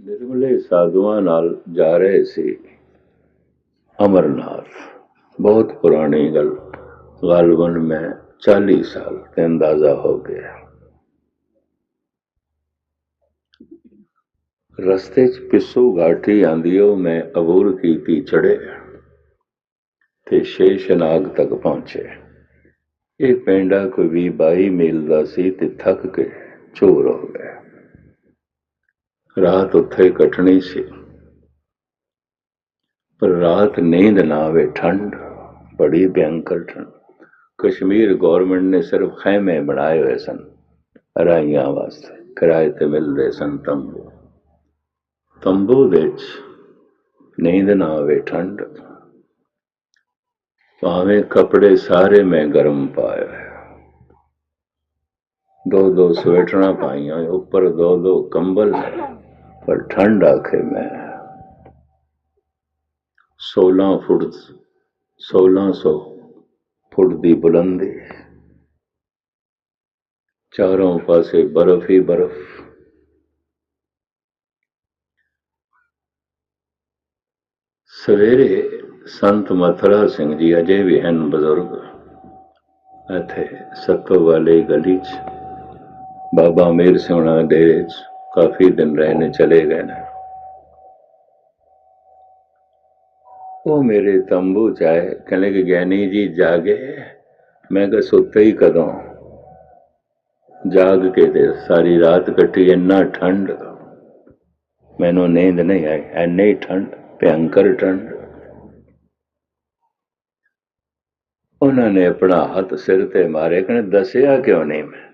ਨਿਰਮਲੇ ਸਾਧੂਆਂ ਨਾਲ ਜਾ ਰਹੇ ਸੀ। ਅਮਰਨਾਥ, ਬਹੁਤ ਪੁਰਾਣੀ ਗੱਲ। ਗਾਲਬਨ ਮੈਂ 40 ਸਾਲ ਤੇ ਅੰਦਾਜ਼ਾ ਹੋ ਗਿਆ। ਰਸਤੇ 'ਚ ਪਿੱਸੂ ਘਾਟੀ ਆਂਦੀ ਉਹ ਮੈਂ ਅਬੂਰ ਕੀਤੀ ਚੜੇ ਤੇ ਸ਼ੇਸ਼ਨਾਗ ਤੱਕ ਪਹੁੰਚੇ। ਇਹ ਪਿੰਡਾ ਕੋਈ ਵੀ 22 ਮੀਲ ਦਾ ਸੀ ਤੇ ਥੱਕ ਕੇ ਚੋਰ ਹੋ ਗਿਆ ਰਾਤ ਉੱਥੇ ਕੱਟਣੀ ਸੀ। ਪਰ ਰਾਤ ਨੀਂਦ ਨਾ ਆਵੇ, ਠੰਡ ਬੜੀ ਭਿਆਨਕ ਠੰਡ। ਕਸ਼ਮੀਰ ਗਵਰਨਮੈਂਟ ਨੇ ਸਿਰਫ ਖੈਮੇ ਬਣਾਏ ਹੋਏ ਸਨ, ਰਾਈਆਂ ਵਾਸਤੇ, ਕਿਰਾਏ ਤੇ ਮਿਲਦੇ ਸਨ ਤੰਬੂ। ਤੰਬੂ ਵਿੱਚ ਨੀਂਦ ਨਾ ਆਵੇ, ਠੰਡ। ਭਾਵੇਂ ਕੱਪੜੇ ਸਾਰੇ ਮੈਂ ਗਰਮ ਪਾਏ ਦੋ ਦੋ ਸਵੈਟਰਾਂ ਪਾਈਆਂ, ਉੱਪਰ ਦੋ ਦੋ ਕੰਬਲ ਪਰ ਠੰਡ ਆਖੇ ਮੈਂ। 16 ਫੁੱਟ 1600 ਫੁੱਟ ਦੀ ਬੁਲੰਦੀ। ਚਾਰੋਂ ਪਾਸੇ ਬਰਫ਼ ਹੀ ਬਰਫ਼। ਸਵੇਰੇ ਸੰਤ ਮਥੁਰਾ ਸਿੰਘ ਜੀ ਅਜੇ ਵੀ ਹਨ ਬਜ਼ੁਰਗ। ਇੱਥੇ ਸੱਤੋ ਵਾਲੇ ਗਲੀ 'ਚ, ਬਾਬਾ ਮੇਰ ਸਿੰਘ ਦੇ ਡੇਰੇ 'ਚ। ਕਾਫੀ ਦਿਨ ਰਹੇ ਨੇ, ਚਲੇ ਗਏ ਨੇ। ਉਹ ਮੇਰੇ ਤੰਬੂ ਚ ਆਏ, ਕਹਿੰਦੇ ਕਿ ਗਿਆਨੀ ਜੀ ਜਾਗੇ। ਮੈਂ ਕਿਹਾ, ਸੁੱਤੇ ਜਾਗ ਕੇ ਤੇ ਸਾਰੀ ਰਾਤ ਕੱਟੀ, ਇੰਨਾ ਠੰਡ। ਮੈਨੂੰ ਨੀਂਦ ਨਹੀਂ ਆਈ ਐਨੀ ਠੰਡ ਭਿਆਨਕ ਠੰਡ। ਉਹਨਾਂ ਨੇ ਆਪਣਾ ਹੱਥ ਸਿਰ ਤੇ ਮਾਰੇ, ਕਹਿੰਦੇ, ਦੱਸਿਆ ਕਿਉਂ ਨਹੀਂ ਮੈਂ?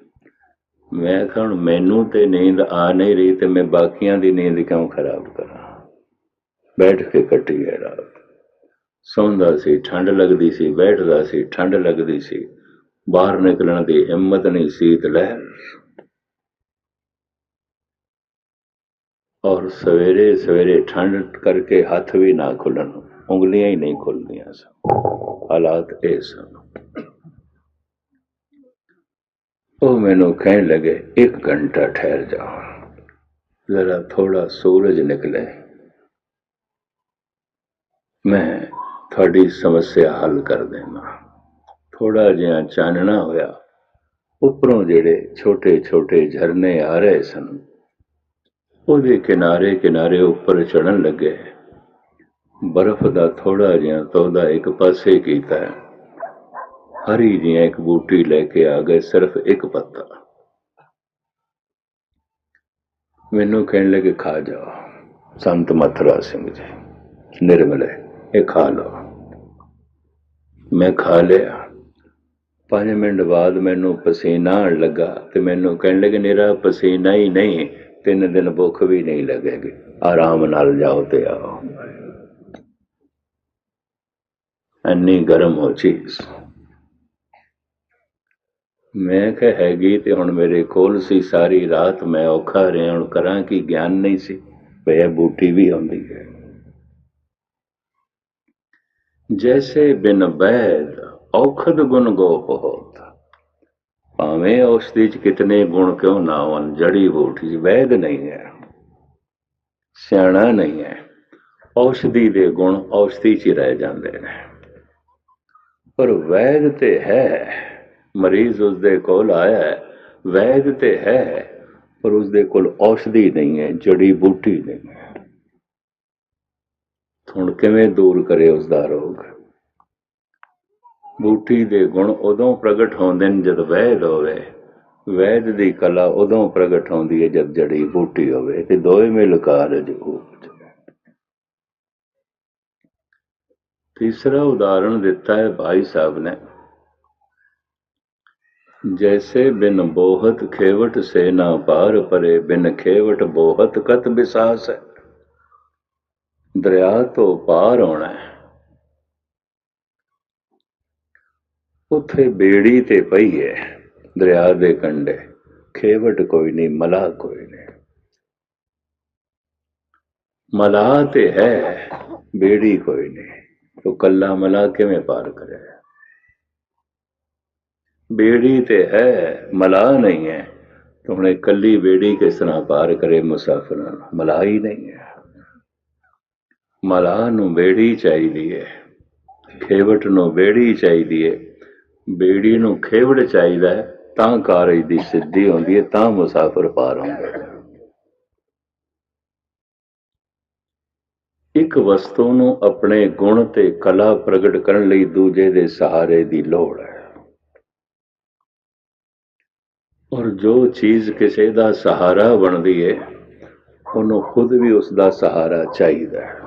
ਮੈਂ ਕਿਹਾ ਹੁਣ ਮੈਨੂੰ ਤੇ ਨੀਂਦ ਆ ਨਹੀਂ ਰਹੀ ਤੇ ਮੈਂ ਬਾਕੀਆਂ ਦੀ ਨੀਂਦ ਕਿਉਂ ਖਰਾਬ ਕਰਾਂ? ਬੈਠ ਕੇ ਕੱਟੀ ਹੈ ਰਾਤ। ਸੌਂਦਾ ਸੀ, ਠੰਡ ਲੱਗਦੀ ਸੀ, ਬੈਠਦਾ ਸੀ, ਠੰਡ ਲੱਗਦੀ ਸੀ। ਬਾਹਰ ਨਿਕਲਣ ਦੀ ਹਿੰਮਤ ਨਹੀਂ ਸੀ ਲਹਿਰ। ਔਰ ਸਵੇਰੇ ਸਵੇਰੇ ਠੰਡ ਕਰਕੇ ਹੱਥ ਵੀ ਨਾ ਖੁੱਲਣ, ਉਂਗਲੀਆਂ ਹੀ ਨਹੀਂ ਖੁੱਲਦੀਆਂ ਸਨ। ਹਾਲਾਤ ਇਹ ਸਨ। ਉਹ ਮੈਨੂੰ ਕਹਿਣ ਲੱਗੇ, ਇੱਕ ਘੰਟਾ ਠਹਿਰ ਜਾਓ ਜ਼ਰਾ ਥੋੜਾ ਸੂਰਜ ਨਿਕਲੇ। ਮੈਂ ਤੁਹਾਡੀ ਸਮੱਸਿਆ ਹੱਲ ਕਰ ਦੇਵਾਂ। ਥੋੜਾ ਜਿਹਾ ਚਾਨਣਾ ਹੋਇਆ। ਉੱਪਰੋਂ ਜਿਹੜੇ ਛੋਟੇ ਛੋਟੇ ਝਰਨੇ ਆ ਰਹੇ ਸਨ, ਉਹਦੇ ਕਿਨਾਰੇ ਕਿਨਾਰੇ ਉੱਪਰ ਚੜਨ ਲੱਗੇ। ਬਰਫ਼ ਦਾ ਥੋੜਾ ਜਿਹਾ ਤੋਦਾ ਇੱਕ ਪਾਸੇ ਕੀਤਾ। ਹਰੀ ਜਿਹਾ ਇੱਕ ਬੂਟੀ ਲੈ ਕੇ ਆ ਗਏ, ਸਿਰਫ ਇੱਕ ਪੱਤਾ। ਮੈਨੂੰ ਕਹਿਣ ਲੱਗੇ, ਖਾ ਜਾਓ ਸੰਤ ਮਥੁਰਾ ਸਿੰਘ ਜੀ, ਨਿਰਮਲੇ, ਇਹ ਖਾ ਲਓ। ਮੈਂ ਖਾ ਲਿਆ। ਪੰਜ ਮਿੰਟ ਬਾਅਦ ਮੈਨੂੰ ਪਸੀਨਾ ਆਉਣ ਲੱਗਾ ਤੇ ਮੈਨੂੰ ਕਹਿਣ ਲੱਗੇ ਮੇਰਾ ਪਸੀਨਾ ਹੀ ਨਹੀਂ, ਤਿੰਨ ਦਿਨ ਭੁੱਖ ਵੀ ਨਹੀਂ ਲੱਗੇਗੀ। ਆਰਾਮ ਨਾਲ ਜਾਓ ਤੇ ਆਓ। ਅੰਨੀ ਗਰਮ ਹੋ ਚੀਜ਼। ਮੈਂ ਕਿਹਾ, ਹੈਗੀ ਤੇ ਹੁਣ ਮੇਰੇ ਕੋਲ ਸੀ ਸਾਰੀ ਰਾਤ, ਮੈਂ ਔਖਾ ਰਿਹਾ, ਹੁਣ ਕਰਾਂ ਕੀ? ਗਿਆਨ ਨਹੀਂ ਸੀ ਵੇ ਬੂਟੀ ਵੀ ਆਉਂਦੀ ਹੈ। ਜੈਸੇ ਬਿਨ ਬੈਦ ਔਖਦ ਗੁਣ ਗੋਪ ਹੋਤ, ਭਾਵੇਂ ਔਸ਼ਧੀ ਚ ਕਿਤਨੇ ਗੁਣ ਕਿਉਂ ਨਾ ਹੋਣ, ਜੜੀ ਬੂਟੀ ਵੈਦ ਨਹੀਂ ਹੈ, ਸਿਆਣਾ ਨਹੀਂ ਹੈ। ਔਸ਼ਧੀ ਦੇ ਗੁਣ ਔਸ਼ਧੀ ਚ ਹੀ ਰਹਿ ਜਾਂਦੇ ਨੇ। ਪਰ ਵੈਦ ਤੇ ਹੈ ਮਰੀਜ਼ ਉਸ ਦੇ ਕੋਲ ਆਇਆ ਹੈ, ਵੈਦ ਤੇ ਹੈ, ਪਰ ਉਸ ਦੇ ਕੋਲ ਔਸ਼ਧੀ ਨਹੀਂ ਹੈ, ਜੜੀ ਬੂਟੀ ਨਹੀਂ ਹੈ। ਹੁਣ ਕਿਵੇਂ ਦੂਰ ਕਰੇ ਉਸ ਦਾ ਰੋਗ? ਬੂਟੀ ਦੇ ਗੁਣ ਉਦੋਂ ਪ੍ਰਗਟ ਹੁੰਦੇ ਨੇ ਜਦ ਵੈਦ ਹੋਵੇ। ਵੈਦ ਦੀ ਕਲਾ ਉਦੋਂ ਪ੍ਰਗਟ ਹੁੰਦੀ ਹੈ ਜਦ ਜੜੀ ਬੂਟੀ ਹੋਵੇ, ਤੇ ਦੋਵੇਂ ਮਿਲ ਕਾਰਜ ਉਪਜ ਤੀਸਰਾ ਉਦਾਹਰਣ ਦਿੱਤਾ ਹੈ ਭਾਈ ਸਾਹਿਬ ਨੇ। ਜੈਸੇ ਬਿਨ ਬੋਹਤ ਖੇਵਟ ਸੇ ਨਾ ਪਾਰ ਪਰੇ, ਬਿਨ ਖੇਵਟ ਬੋਹਤ ਕਤ ਵਿਸਾਸ ਹੈ। ਦਰਿਆ ਤੋਂ ਪਾਰ ਆਉਣਾ ਹੈ। ਉੱਥੇ ਬੇੜੀ ਤੇ ਪਈ ਹੈ, ਦਰਿਆ ਦੇ ਕੰਢੇ। ਖੇਵਟ ਕੋਈ ਨਹੀਂ, ਮਲਾ ਕੋਈ ਨਹੀਂ। ਮਲਾ ਤੇ ਹੈ, ਬੇੜੀ ਕੋਈ ਨਹੀਂ। ਤੋ ਕੱਲਾ ਮਲਾ ਕਿਵੇਂ ਪਾਰ ਕਰੇ ਬੇੜੀ ਤੇ ਹੈ, ਮਲਾ ਨਹੀਂ ਹੈ। ਤਾਂ ਹੁਣ ਇਕੱਲੀ ਬੇੜੀ ਕਿਸ ਤਰ੍ਹਾਂ ਪਾਰ ਕਰੇ ਮੁਸਾਫਰਾਂ ਨੂੰ ਮਲਾਹ ਹੀ ਨਹੀਂ ਹੈ। ਮਲਾਹ ਨੂੰ ਬੇੜੀ ਚਾਹੀਦੀ ਹੈ। ਖੇਵਟ ਨੂੰ ਬੇੜੀ ਚਾਹੀਦੀ ਹੈ। ਬੇੜੀ ਨੂੰ ਖੇਵੜ ਚਾਹੀਦਾ ਹੈ, ਤਾਂ ਕਾਰਜ ਦੀ ਸਿੱਧੀ ਹੁੰਦੀ ਹੈ, ਤਾਂ ਮੁਸਾਫਰ ਪਾਰ ਹੁੰਦਾ ਹੈ। ਇੱਕ ਵਸਤੂ ਨੂੰ ਆਪਣੇ ਗੁਣ ਤੇ ਕਲਾ ਪ੍ਰਗਟ ਕਰਨ ਲਈ ਦੂਜੇ ਦੇ ਸਹਾਰੇ ਦੀ ਲੋੜ ਹੈ। ਔਰ ਜੋ ਚੀਜ਼ ਕਿਸੇ ਦਾ ਸਹਾਰਾ ਬਣਦੀ ਹੈ ਉਹਨੂੰ ਖੁਦ ਵੀ ਉਸ ਦਾ ਸਹਾਰਾ ਚਾਹੀਦਾ ਹੈ।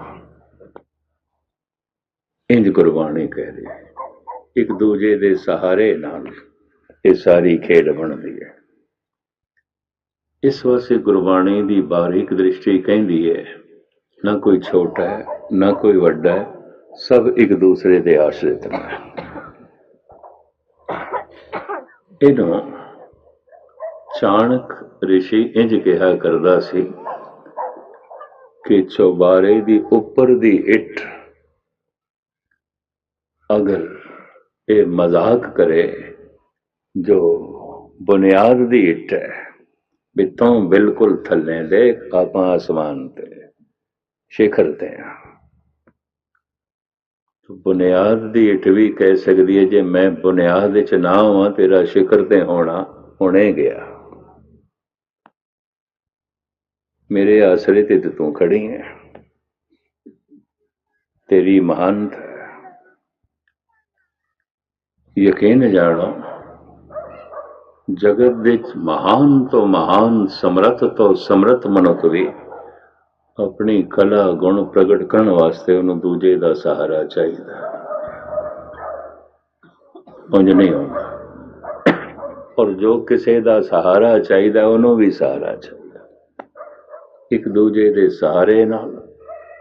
ਇੰਜ ਗੁਰਬਾਣੀ ਕਹਿ ਰਹੀ ਹੈ, ਇੱਕ ਦੂਜੇ ਦੇ ਸਹਾਰੇ ਨਾਲ ਇਹ ਸਾਰੀ ਖੇਡ ਬਣਦੀ ਹੈ। ਇਸ ਵਾਸਤੇ ਗੁਰਬਾਣੀ ਦੀ ਬਾਰੀਕ ਦ੍ਰਿਸ਼ਟੀ ਕਹਿੰਦੀ ਹੈ, ਨਾ ਕੋਈ ਛੋਟਾ ਹੈ, ਨਾ ਕੋਈ ਵੱਡਾ ਹੈ, ਸਭ ਇੱਕ ਦੂਸਰੇ ਦੇ ਆਸ਼ਰਿਤ ਨੇ। ਇਹਨੂੰ ਚਾਣਕ ਰਿਸ਼ੀ ਇੰਜ ਕਿਹਾ ਕਰਦਾ ਸੀ ਕਿ ਚੌਬਾਰੇ ਦੀ ਉੱਪਰ ਦੀ ਇੱਟ ਅਗਰ ਇਹ ਮਜ਼ਾਕ ਕਰੇ, ਜੋ ਬੁਨਿਆਦ ਦੀ ਇੱਟ ਹੈ, ਵੀ ਤੂੰ ਬਿਲਕੁਲ ਥੱਲੇ ਦੇ ਆਪਾਂ ਆਸਮਾਨ ਤੇ, ਸ਼ਿਖਰ ਤੇ ਆ। ਬੁਨਿਆਦ ਦੀ ਇੱਟ ਵੀ ਕਹਿ ਸਕਦੀ ਹੈ, ਜੇ ਮੈਂ ਬੁਨਿਆਦ ਵਿੱਚ ਨਾ ਹਾਂ ਤੇਰਾ ਸ਼ਿਖਰ ਤੇ ਹੋਣਾ, ਹੁਣੇ ਗਿਆ। ਮੇਰੇ ਆਸਰੇ ਤੇ ਤੂੰ ਖੜੀ ਹੈ। ਤੇਰੀ ਮਹਾਨਤ ਯਕੀਨ ਜਾਣੋ, ਜਗਤ ਵਿੱਚ ਮਹਾਨ ਤੋਂ ਮਹਾਨ, ਸਮਰੱਥ ਤੋਂ ਸਮਰੱਥ ਮਨੁੱਖ ਵੀ ਆਪਣੀ ਕਲਾ, ਗੁਣ ਪ੍ਰਗਟ ਕਰਨ ਵਾਸਤੇ ਉਹਨੂੰ ਦੂਜੇ ਦਾ ਸਹਾਰਾ ਚਾਹੀਦਾ। ਉਂਝ ਨਹੀਂ ਹੁੰਦਾ। ਔਰ ਜੋ ਕਿਸੇ ਦਾ ਸਹਾਰਾ ਚਾਹੀਦਾ, ਉਹਨੂੰ ਵੀ ਸਹਾਰਾ ਚਾਹੀਦਾ। ਇੱਕ ਦੂਜੇ ਦੇ ਸਹਾਰੇ ਨਾਲ,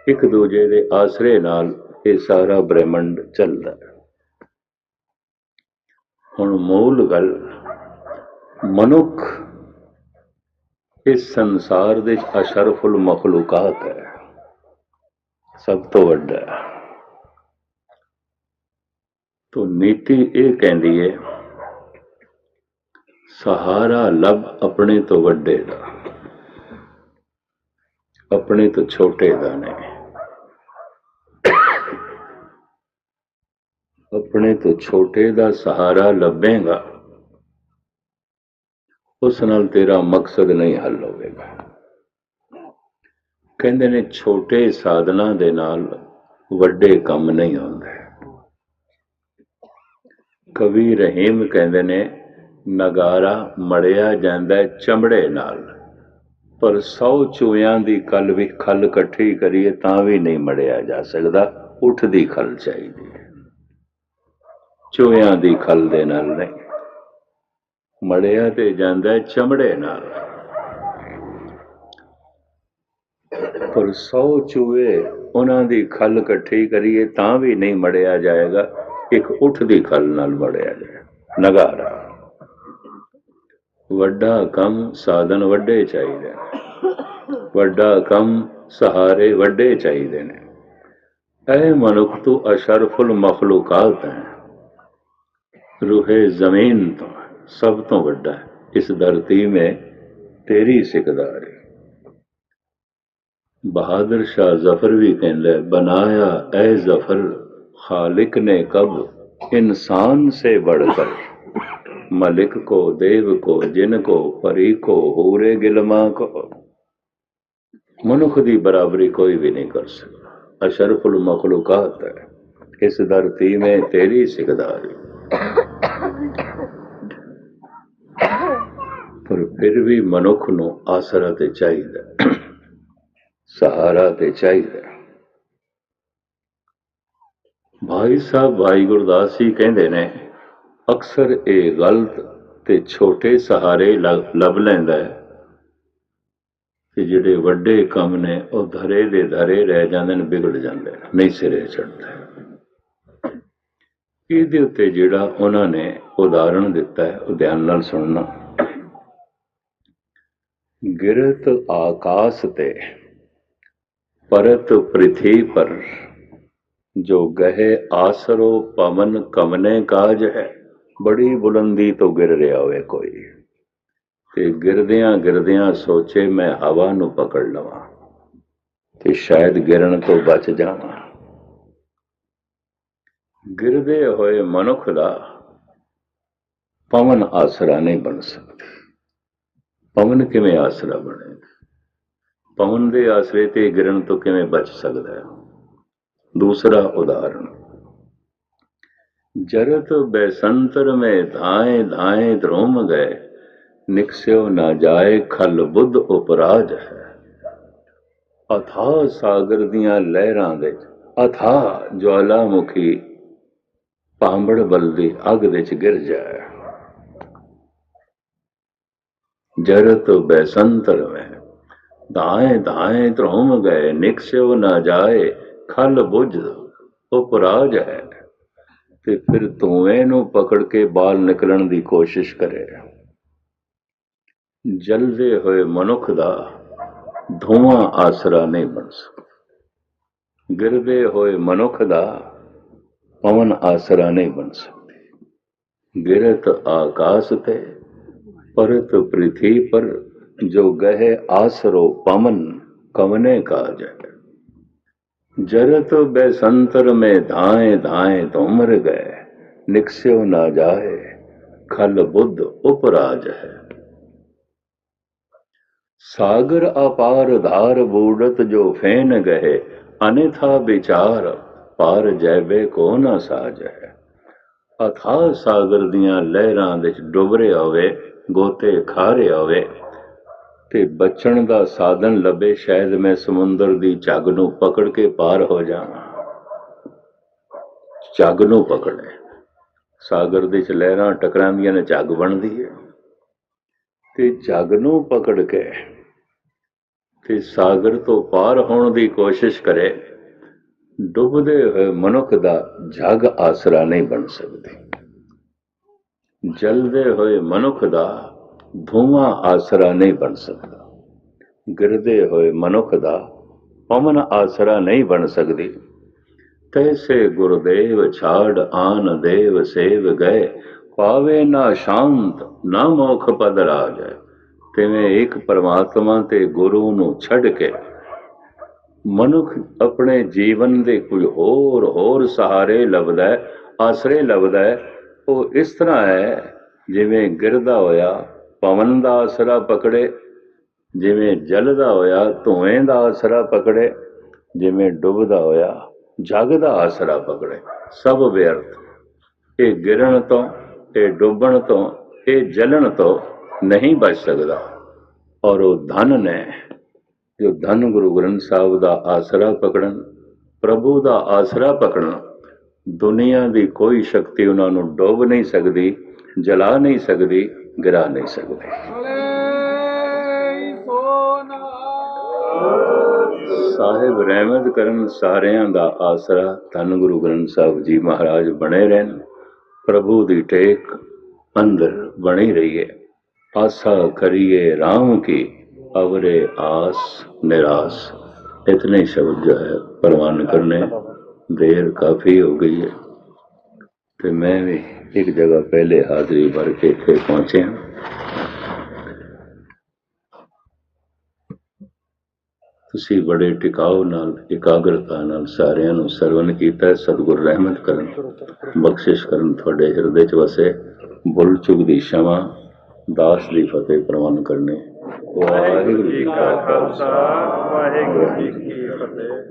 ਇੱਕ ਦੂਜੇ ਦੇ ਆਸਰੇ ਨਾਲ ਇਹ ਸਾਰਾ ਬ੍ਰਹਿਮੰਡ ਚੱਲਦਾ ਹੈ। ਹੁਣ ਮੂਲ ਗੱਲ, ਮਨੁੱਖ ਇਸ ਸੰਸਾਰ ਦੇ ਅਸ਼ਰਫੁਲ ਮਖਲੂਕਾਤ ਹੈ। ਸਭ ਤੋਂ ਵੱਡਾ ਤੋ ਨੀਤੀ ਇਹ ਕਹਿੰਦੀ ਹੈ, ਸਹਾਰਾ ਲੱਭ ਆਪਣੇ ਤੋਂ ਵੱਡੇ ਦਾ। ਆਪਣੇ ਤੋਂ ਛੋਟੇ ਦਾ ਨਹੀਂ ਆਪਣੇ ਤੋਂ ਛੋਟੇ ਦਾ ਸਹਾਰਾ ਲੱਭੇਗਾ। ਉਸ ਨਾਲ ਤੇਰਾ ਮਕਸਦ ਨਹੀਂ ਹੱਲ ਹੋਵੇਗਾ। ਕਹਿੰਦੇ ਨੇ ਛੋਟੇ ਸਾਧਨਾ ਦੇ ਨਾਲ ਵੱਡੇ ਕੰਮ ਨਹੀਂ ਹੁੰਦੇ ਕਵੀ ਰਹੀਮ ਕਹਿੰਦੇ ਨੇ, ਨਗਾਰਾ ਮੜਿਆ ਜਾਂਦਾ ਚਮੜੇ ਨਾਲ। ਪਰ ਸੌ ਚੂਹਿਆਂ ਦੀ ਕਲ ਵੀ ਖਲ ਇਕੱਠੀ ਕਰੀਏ ਤਾਂ ਵੀ ਨਹੀਂ ਮੜਿਆ ਜਾ ਸਕਦਾ। ਉੱਠਦੀ ਖਲ ਚਾਹੀਦੀ ਹੈ। ਚੂਹਿਆਂ ਦੀ ਖਲ ਦੇ ਨਾਲ ਨਹੀਂ। ਮੜਿਆ ਤੇ ਜਾਂਦਾ ਚਮੜੇ ਨਾਲ। ਪਰ ਸੌ ਚੂਹੇ ਉਹਨਾਂ ਦੀ ਖਲ ਇਕੱਠੀ ਕਰੀਏ ਤਾਂ ਵੀ ਨਹੀਂ ਮੜਿਆ ਜਾਏਗਾ। ਇੱਕ ਉੱਠ ਦੀ ਖਲ ਨਾਲ ਮੜਿਆ ਜਾਏ। ਨਗਾਰਾ। وڈا کم سادن وڈے چاہیے وڈا کم سہارے وڈے چاہیے نے اے منک تو اشرف المخلوقات ہیں روح زمین تو سب تو وڈا ہے اس دھرتی میں تیری سکداری بہادر شاہ ظفر بھی کہ بنایا اے ظفر خالق نے کب انسان سے بڑھ کر मलिक को देव को जिन को परी को हूरे गिलमा को ਮਨੁੱਖ ਦੀ ਬਰਾਬਰੀ ਕੋਈ ਵੀ ਨਹੀਂ ਕਰ ਸਕਦਾ ਅਸ਼ਰਫੁਲ ਮਖਲੂਕਾਤ ਹੈ ਇਸ ਧਰਤੀ ਮੇ ਤੇਰੀ ਸਿਕਦਾਰੀ ਪਰ ਫਿਰ ਵੀ ਮਨੁੱਖ ਨੂੰ ਆਸਰਾ ਤੇ ਚਾਹੀਦਾ ਸਹਾਰਾ ਤੇ ਚਾਹੀਦਾ ਭਾਈ ਸਾਹਿਬ ਭਾਈ ਗੁਰਦਾਸ ਜੀ ਕਹਿੰਦੇ ਨੇ ਅਕਸਰ ਇਹ ਗਲਤ ਤੇ ਛੋਟੇ ਸਹਾਰੇ ਲੱਭ ਲੈਂਦਾ ਹੈ। ਕਿ ਜਿਹੜੇ ਵੱਡੇ ਕੰਮ ਨੇ, ਉਹ ਧਰੇ ਦੇ ਧਰੇ ਰਹਿ ਜਾਂਦੇ ਨੇ, ਵਿਗੜ ਜਾਂਦੇ ਨੇ, ਨਹੀਂ ਸਿਰੇ ਚੜਦਾ ਇਹਦੇ ਉੱਤੇ ਜਿਹੜਾ ਉਹਨਾਂ ਨੇ ਉਦਾਹਰਣ ਦਿੱਤਾ ਹੈ, ਉਹ ਧਿਆਨ ਨਾਲ ਸੁਣਨਾ। ਗਿਰਤ ਆਕਾਸ਼ ਤੇ ਪਰਤ ਪ੍ਰਿਥੀ ਪਰ ਜੋ ਗਹਿ ਆਸਰੋ ਪਵਨ ਕਮਨੇ ਕਾਜ ਹੈ। ਬੜੀ ਬੁਲੰਦੀ ਤੋਂ ਗਿਰ ਰਿਹਾ ਹੋਵੇ ਕੋਈ। ਤੇ ਗਿਰਦਿਆਂ ਗਿਰਦਿਆਂ ਸੋਚੇ ਮੈਂ ਹਵਾ ਨੂੰ ਪਕੜ ਲਵਾਂ ਤੇ ਸ਼ਾਇਦ ਗਿਰਨ ਤੋਂ ਬਚ ਜਾਵਾਂ। ਗਿਰਦੇ ਹੋਏ ਮਨੁੱਖ ਦਾ ਪਵਨ ਆਸਰਾ ਨਹੀਂ ਬਣ ਸਕਦਾ। ਪਵਨ ਕਿਵੇਂ ਆਸਰਾ ਬਣੇ? ਪਵਨ ਦੇ ਆਸਰੇ ਤੇ ਗਿਰਨ ਤੋਂ ਕਿਵੇਂ ਬਚ ਸਕਦਾ ਦੂਸਰਾ ਉਦਾਹਰਣ। جرت بیسنتر میں دھائیں دھائیں دروم گئے نکسو نہ جائے کھل بدھ اپراج ہے اتھا ساگر دیاں لہراں دے اتھا جوالا مکھی پامبڑ بلدی اگ دے گر جائے جرت بیسنتر میں دائیں دائیں دروم گئے نکسو نہ جائے کھل بدھ اپراج ہے ਤੇ ਫਿਰ ਧੂਏ ਨੂੰ ਪਕੜ ਕੇ ਬਾਲ ਨਿਕਲਣ ਦੀ ਕੋਸ਼ਿਸ਼ ਕਰੇ। ਜਲਦੇ ਹੋਏ ਮਨੁੱਖ ਦਾ ਧੂਆਂ ਆਸਰਾ ਨਹੀਂ ਬਣ ਸਕਦਾ। ਗਿਰਦੇ ਹੋਏ ਮਨੁੱਖ ਦਾ ਪਵਨ ਆਸਰਾ ਨਹੀਂ ਬਣ ਸਕਦੀ। ਗਿਰਤ ਆਕਾਸ਼ ਤੇ ਪਰਤ ਪ੍ਰਿਥੀ ਪਰ ਜੋ ਗਹਿ ਆਸਰੋ ਪਵਨ ਕਵਨੇ ਕਾ जरत बैसंतर में धाए धाए तो उमर गए निकस्यो ना जाए खल बुद्ध उपराज है सागर अपार धार बूढ़त जो फेन गए अन्यथा विचार पार जैबे को ना साज है ਅਥਾਹ ਸਾਗਰ ਦੀਆਂ ਲਹਿਰਾਂ ਵਿੱਚ ਡੁੱਬ ਰਿਹਾ ਹੋਵੇ ਗੋਤੇ ਖਾ ਰਿਹਾ ਹੋਵੇ ਤੇ ਬਚਣ ਦਾ ਸਾਧਨ ਲੱਭੇ, ਸ਼ਾਇਦ ਮੈਂ ਸਮੁੰਦਰ ਦੀ ਝੱਗ ਨੂੰ ਪਕੜ ਕੇ ਪਾਰ ਹੋ ਜਾਵਾਂ। ਝੱਗ ਨੂੰ ਪਕੜੇ ਸਾਗਰ ਦੇ ਚ ਲਹਿਰਾਂ ਟਕਰਾਉਂਦੀਆਂ ਨੇ ਝੱਗ ਬਣਦੀ ਹੈ। ਤੇ ਝੱਗ ਨੂੰ ਪਕੜ ਕੇ ਤੇ ਸਾਗਰ ਤੋਂ ਪਾਰ ਹੋਣ ਦੀ ਕੋਸ਼ਿਸ਼ ਕਰੇ, ਡੁੱਬਦੇ ਹੋਏ ਮਨੁੱਖ ਦਾ ਜਗ ਆਸਰਾ ਨਹੀਂ ਬਣ ਸਕਦੀ। ਜਲਦੇ ਹੋਏ ਮਨੁੱਖ ਦਾ ਧੂਆਂ ਆਸਰਾ ਨਹੀਂ ਬਣ ਸਕਦਾ। ਗਿਰਦੇ ਹੋਏ ਮਨੁੱਖ ਦਾ ਪਵਨ ਆਸਰਾ ਨਹੀਂ ਬਣ ਸਕਦੀ। ਤੈਸੇ ਗੁਰਦੇਵ ਛਾੜ, ਆਨ ਦੇਵ ਸੇਵ ਗਏ। ਪਾਵੇ ਨਾ ਸ਼ਾਂਤ, ਨਾ ਮੋਖ ਪਦ ਰਾਜ। ਤਿਵੇਂ ਇੱਕ ਪਰਮਾਤਮਾ ਤੇ ਗੁਰੂ ਨੂੰ ਛੱਡ ਕੇ ਮਨੁੱਖ ਆਪਣੇ ਜੀਵਨ ਦੇ ਕੋਈ ਹੋਰ ਹੋਰ ਸਹਾਰੇ ਲੱਭਦਾ ਆਸਰੇ ਲੱਭਦਾ ਉਹ ਇਸ ਤਰ੍ਹਾਂ ਹੈ, ਜਿਵੇਂ ਗਿਰਦਾ ਹੋਇਆ ਪਵਨ ਦਾ ਆਸਰਾ ਪਕੜੇ, ਜਿਵੇਂ ਜਲਦਾ ਹੋਇਆ, ਧੂਏ ਦਾ ਆਸਰਾ ਪਕੜੇ, ਜਿਵੇਂ ਡੁੱਬਦਾ ਹੋਇਆ, ਜਗ ਦਾ ਆਸਰਾ ਪਕੜੇ। ਸਭ ਵਿਅਰਥ। ਇਹ ਗਿਰਨ ਤੋਂ, ਇਹ ਡੁੱਬਣ ਤੋਂ, ਇਹ ਜਲਣ ਤੋਂ ਨਹੀਂ ਬਚ ਸਕਦਾ। ਔਰ ਉਹ ਧਨ ਨੇ, ਜੋ ਧਨ ਗੁਰੂ ਗ੍ਰੰਥ ਸਾਹਿਬ ਦਾ ਆਸਰਾ ਪਕੜਨ, ਪ੍ਰਭੂ ਦਾ ਆਸਰਾ ਪਕੜਨ, ਦੁਨੀਆ ਦੀ ਕੋਈ ਸ਼ਕਤੀ ਉਹਨਾਂ ਨੂੰ ਡੋਬ ਨਹੀਂ ਸਕਦੀ, ਜਲਾ ਨਹੀਂ ਸਕਦੀ ਗਿਰਾ ਨਹੀਂ ਸਕਦੇ। ਸਾਹਿਬ ਰਹਿਮਤ ਕਰਨ ਸਾਰਿਆਂ ਦਾ ਆਸਰਾ ਧੰਨ ਗੁਰੂ ਗ੍ਰੰਥ ਸਾਹਿਬ ਜੀ ਮਹਾਰਾਜ ਬਣੇ ਰਹਿਣ। ਪ੍ਰਭੂ ਦੀ ਟੇਕ ਅੰਦਰ ਬਣੀ ਰਹੀਏ। ਆਸਾ ਕਰੀਏ ਰਾਮ ਕੀ ਅਵਰੇ ਆਸ ਨਿਰਾਸ। ਇਤਨੇ ਸ਼ਬਦ ਜੋ ਹੈ ਪ੍ਰਵਾਨ ਕਰਨੇ ਦੇਰ ਕਾਫੀ ਹੋ ਗਈ ਹੈ। ਤੇ ਮੈਂ ਵੀ एक जगह पहले हाजिरी भर के थे पहुंचे हैं ਤੁਸੀਂ ਬੜੇ ਟਿਕਾਉ ਨਾਲ ਇਕਾਗਰਤਾ ਨਾਲ ਸਾਰਿਆਂ ਨੂੰ ਸਰਵਨ ਕੀਤਾ ਹੈ। ਸਤਿਗੁਰ ਰਹਿਮਤ ਕਰਨ ਬਖਸ਼ਿਸ਼ ਕਰਨ ਤੁਹਾਡੇ ਹਿਰਦੇ 'ਚ ਵਸੇ ਭੁੱਲ ਚੁੱਕ ਦੀ क्षमा ਦਾਸ ਦੀ ਫਤਿਹ ਪ੍ਰਵਾਨ ਕਰਨੇ ਵਾਹਿਗੁਰੂ ਜੀ ਕਾ ਖਾਲਸਾ ਵਾਹਿਗੁਰੂ ਜੀ ਕੀ ਫਤਿਹ